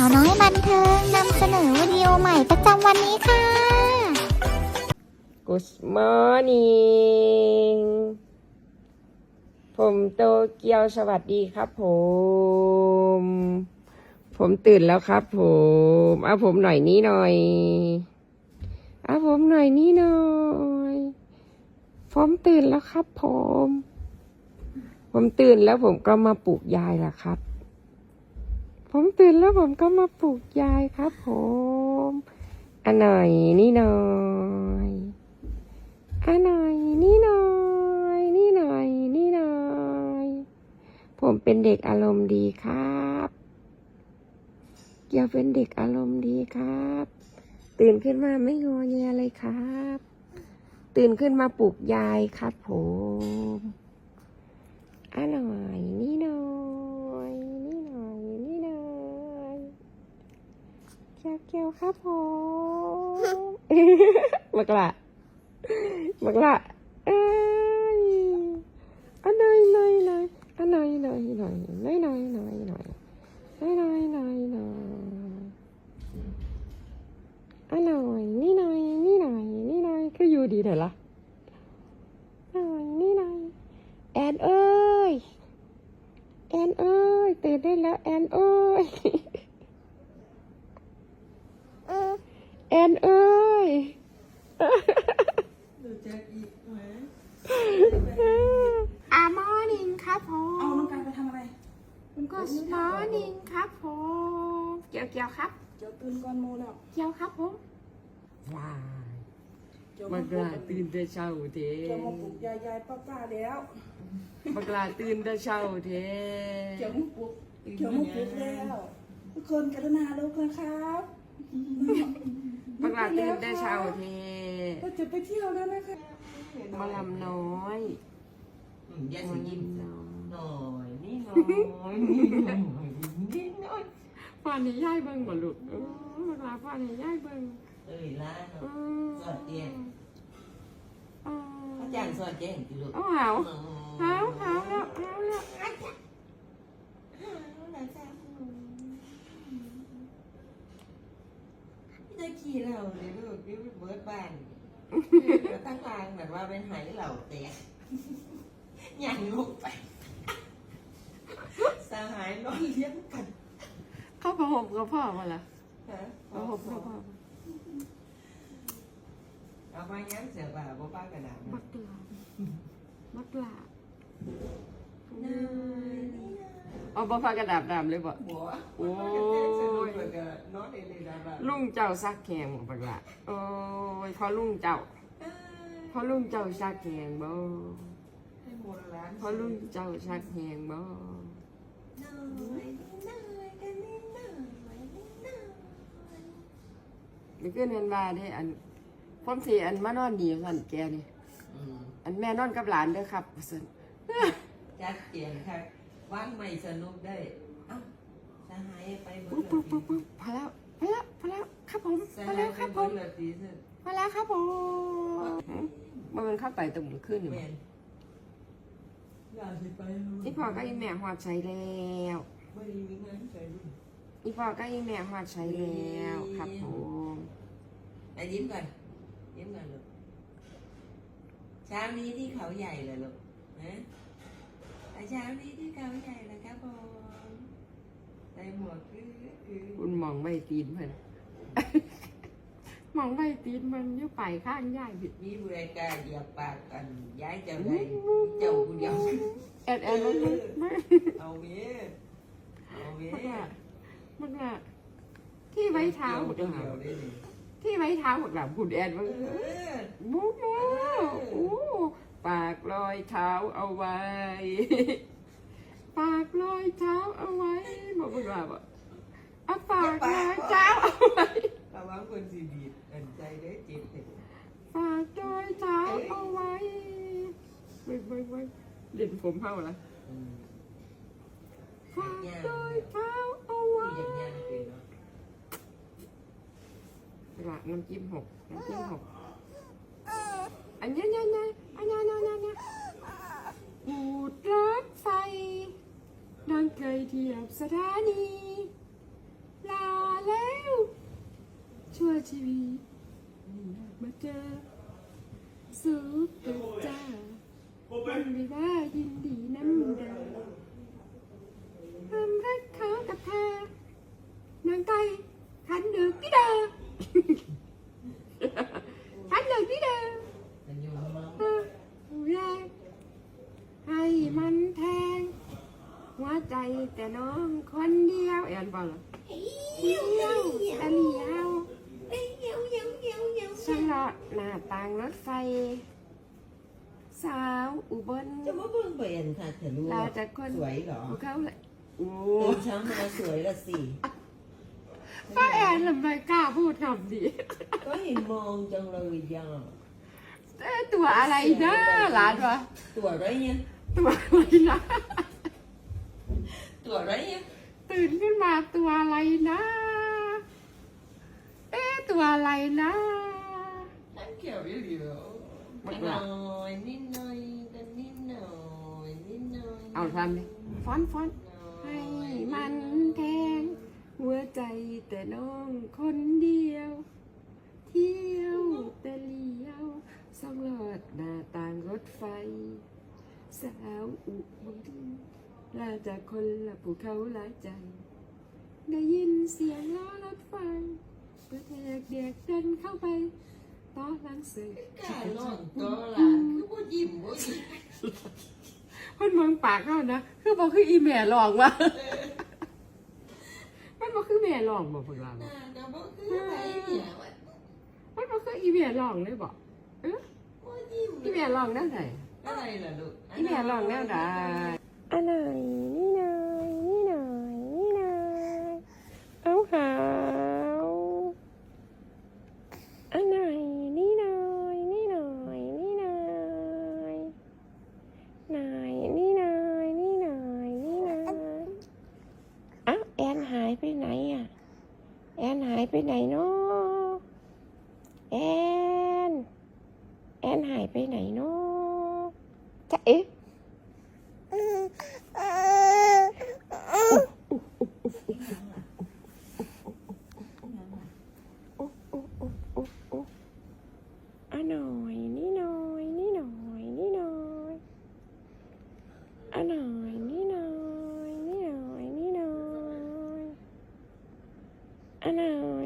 าวน้อยบันเทิงนำเสนอวิดีโอใหม่ประจำวันนี้ค่ะ Good morning ผมโตเกียวสวัสดีครับผม ผมตื่นแล้วครับผมเอาผมหน่อยนี้หน่อยเอาผมหน่อยนี้หน่อย ผมตื่นแล้วครับผม ผมตื่นแล้วผมก็มาปลูกยายล่ะครับ ผมตื่นแล้วผมก็มาปลูกยายครับผมอันหน่อยนี่หน่อยอันหน่อยนี่หน่อยนี่หน่อยนี่หน่อยผมเป็นเด็กอารมณ์ดีครับอย่าเป็นเด็กอารมณ์ดีครับ ตื่นขึ้นมาไม่งอแงเลยครับ ตื่นขึ้นมาปลุกยายครับผมอันหน่อยนี่หน่อยนี่หน่อยนี่หน่อย แกียวเกียวครับผมมากละบักละเอ้ยอันหน่อยหน่อยหน่อยอันหน่อยหน่อยหน่อยหน่อยหน่อยหน่อยหน่อยหน่อยหน่อยหน่อยหนอันหน่อยนี่หน่อยนี่หน่อยนี่หน่อยก็อยู่ดีเถอะล่ะหน่อยนี่หน่อยแอนเอ้ยแอนเอ้ยตื่นได้แล้วแอนเอ้ย แอนเอ้ยอามอร์นิ่งครับผเอามน้องการไปทำอะไรก็สมอร์นิ่งครับผมเกี่ยวเกี่ยวครับ เดี๋ยวตื่นก่อนโมแล้วเกี่ยวครับผม ว้ายเดี๋ยวบัมากปลุลากตื่นแต่เช้าเทเดี๋ยวมาปลุกยายยายป้าป้าแล้วบักลาตื่นแต่เช้าเทเดี๋ยวมาปลุกเดี๋ยวมาปลุกแล้วทุกคนกรุณาลุกนะครับ บักลาตื่นแต่เช้าเทเราจะไปเที่ยวแล้วนะคะมาลำน้อยอืมอย่ามาสิยิ้มลำน้อยหน่อยนี่หน่อยนี่หน่อยนี่หน่อยฟ้านให้ย่ายเบิ่งบ่ลูกเออบักลาฟ้านให้ย่ายเบิ่งเอ้ยล่าเนาะเออสอดเตียงเอออาจารย์สอดแจ้งจิลูกเอาหาวหาวหาวแล้วหาวแล้ว จะขี่เราเลยลูกนี่เบิร์ดบ้านตั้งทางแบบว่าเป็นหายเหล่าเตะยังลูกไปสหายนอนเลี้ยงกัน เข้าประหบกับพ่อมาละฮะประหบกับพ่อเอามาย้ำเสือบ่าบ่ป้ากระดาษมักลามักลาหน่อยนี่หน่อย เอาบ่พากระดาบดำเลยบ่หัวโอ้ยสนุกเลยก็นอนเลยเลยนะบ้าลุงเจ้าซักแขงบ่บักละโอ้ยพอลุงเจ้าพอลุงเจ้าซักแขงบ่ให้โบราณพอลุงเจ้าซักแขงบ่หน่อยหน่อยกันนิดหน่อยนิดหน่อยนี่คือเห็นว่าเด้อันผมสิอันมานอนดีสั่นแกนี่อืมอันแม่นอนกับหลานเด้อครับว่าซั่นจัดเตียงค่ะ ว่างไม่สนุกได้เอ้าสหายไปเบิปุ๊บดปุ๊บปุ๊บปุ๊บพอแล้วพอแล้วพอแล้วครับผมสพอหาแล้ยวไปครับผเบิมดเลยดีสุดพอแล้วครับผมมันมันเข้าไปตรงมือขึ้นอยู่แม่นอยากสิไปอีพ่อก็อีแม่หอดใช้แล้วไม่มีเงินใช้ลูกอีพ่อก็อีแม่หอดใช้แล้วครับผมอะยิ้มก่อนยิ้มก่อนลูกเช้านี้ที่เขาใหญ่เลยลูกนะอะ เช้านี้ที่เขาใหญ่เลยครับผมใส่หมวกคือคือคุณมองไม่ตีนเพิ่นมองไม่ตีนมันอยู่ไปข้างย่ายบิดมีเวรกาเหยียบปากกันย้ายเจ้าได้เจ้าผู้เดียวแอนแอนมันมันมันเอาเมียเอาเมียมันว่ามันว่าที่ไว้เท้าหมดเดีหลัยวงได้นี่ที่ไว้เท้าหมดหลังคุณแอนมันเออมูมูอู้ ปากรอยเท้าเอาไว้ ปากรอยเท้าเอาไว้บอกมันว่าบ่เอาปากรอยเท้าเอาไว้ระวังคนสีดีดอันใจได้เจ็บเจ็บฝากรอยเท้าเอาไว้เว้ยเว้ยเว้ยเด่นผมเท่าละอืมฝากรอยเท้าเอาไว้ที่ยังยังเป็นเนาะละน้ำจิ้มหกน้ำจิ้มหกอันนี้เนี่ยเนี่ยอันนี้ เคยเที่ยวสถานีลาแล้ว ชั่วชีวิตม่อยากมาเจอสุดเจ้าวันดีว่ายินดีน้ำดา ดียวแอนบอกเหรอเดียวตะเลียวฉลอดหน้าต่างรถไฟ สาวอุบลจะมาเบิ่งเบนค่ะเธอรู้เราจะคนสวยเหรอเขาเลยโอ้ตื่นเช้ามาสวยละสิป้าแอนทำไมกล้าพูดคำนี้ก็เห็นมองจังเลยย่าเอ้ยตัวอะไรนะหลานวะตัวอะไรเนี่ยตัวอะไรนะตัวอะไรเนี่ย ตื่นขึ้นมาตัวอะไรนะ เอ๊ะตัวอะไรนะนั่นเกี่ยวอยู่เดียวนิดหน่อยนิดหน่อยกันนิดหน่อยนิดหน่อยเอาทำดิฟ้อนฟ้อนให้มันแทง หัวใจแต่น้องคนเดียว เที่ยวแต่เลี้ยวสำรวจหน้าต่างรถไฟ สาวอุบล ลาจากคนละภูเขาหลายใจ ได้ยินเสียงล้อรถไฟเปิดแหกเด็กเดินเข้าไปต้อนหลังเสือกล้าลองตัวหลานคือว่ายิ้มว่ายิ้มเพิ่นเมืองปากเขานะ คือบอกคืออีแม่ลองวะมันบอกคือแม่ลองบอกพวกเราหน้าก็บ่คืออะไรเนี่ยว่ามันบอกคืออีแม่ลองเลยบอกเออว่ายิ้มอีแม่ลองแนวไหนอะไรล่ะลูก อีแม่ลองแนวไหน อันไหนนี่หน่อยนี่หน่อยนี่หน่อยเอาหาวอันไหนนี่หน่อยนี่หน่อยนี่หน่อยหน่อยนี่หน่อยนี่หน่อยนี่หน่อยอ้าวแอนหายไปไหนอะ แอนหายไปไหนเนาะแอน แอนหายไปไหนเนาะจะเอ๊ะ I know.